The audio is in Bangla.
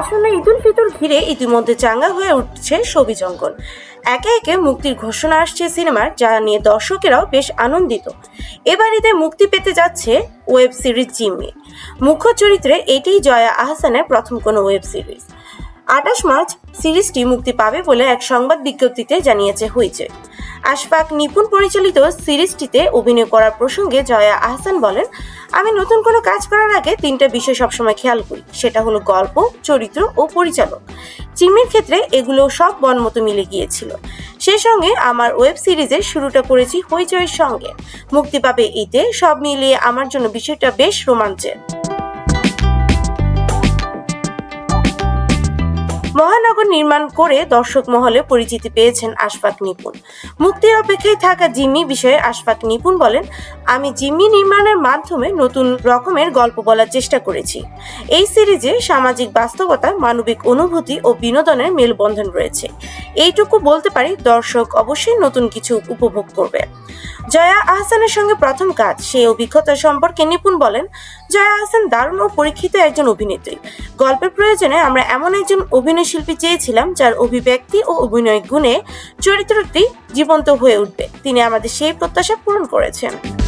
আসন্ন ঈদুল ফিতর ঘিরে ইতিমধ্যে চাঙ্গা হয়ে উঠছে ছবি জঙ্গল একে একে মুক্তির ঘোষণা আসছে সিনেমার, যা নিয়ে দর্শকেরাও বেশ আনন্দিত। এবার ঈদে মুক্তি পেতে যাচ্ছে ওয়েব সিরিজ জিম্মি। মুখ্য চরিত্রে এটিই জয়া আহসানের প্রথম কোনো ওয়েব সিরিজ। আঠাশ মার্চ সিরিজটি মুক্তি পাবে বলে এক সংবাদ বিজ্ঞপ্তিতে জানিয়েছে হয়েছে আশফাক নিপুণ পরিচালিত সিরিজটিতে অভিনয় করার প্রসঙ্গে জয়া আহসান বলেন আমি নতুন কোনো কাজ করার আগে তিনটা বিষয় সবসময় খেয়াল করি। সেটা হলো গল্প, চরিত্র ও পরিচালক। চিমির ক্ষেত্রে এগুলো সব মন মতো মিলে গিয়েছিল। সে সঙ্গে আমার ওয়েব সিরিজের শুরুটা করেছি হইচয়ের সঙ্গে। মুক্তি পাবে ঈদে সব মিলিয়ে আমার জন্য বিষয়টা বেশ রোমাঞ্চের। মহানগর নির্মাণ করে দর্শক মহলে পরিচিতি পেয়েছেন আশফাক নিপুণ। মুক্তির অপেক্ষায় থাকা জিম্মি বিষয়ে আশফাক নিপুণ বলেন, আমি জিম্মি নির্মাণের মাধ্যমে নতুন রকমের গল্প বলার চেষ্টা করেছি। এই সিরিজে সামাজিক বাস্তবতা, মানবিক অনুভূতি ও বিনোদনের মেলবন্ধন রয়েছে। এইটুকু বলতে পারি দর্শক অবশ্যই নতুন কিছু উপভোগ করবে। জয়া আহসানের সঙ্গে প্রথম কাজ, সেই অভিজ্ঞতা সম্পর্কে নিপুণ বলেন, জয়া আহসান দারুণ ও পরীক্ষিত একজন অভিনেত্রী। গল্পের প্রয়োজনে আমরা এমন একজন অভিনয় শিল্পী চেয়েছিলাম যার অভিব্যক্তি ও অভিনয় গুণে চরিত্রটি জীবন্ত হয়ে উঠবে। তিনি আমাদের সেই প্রত্যাশা পূরণ করেছেন।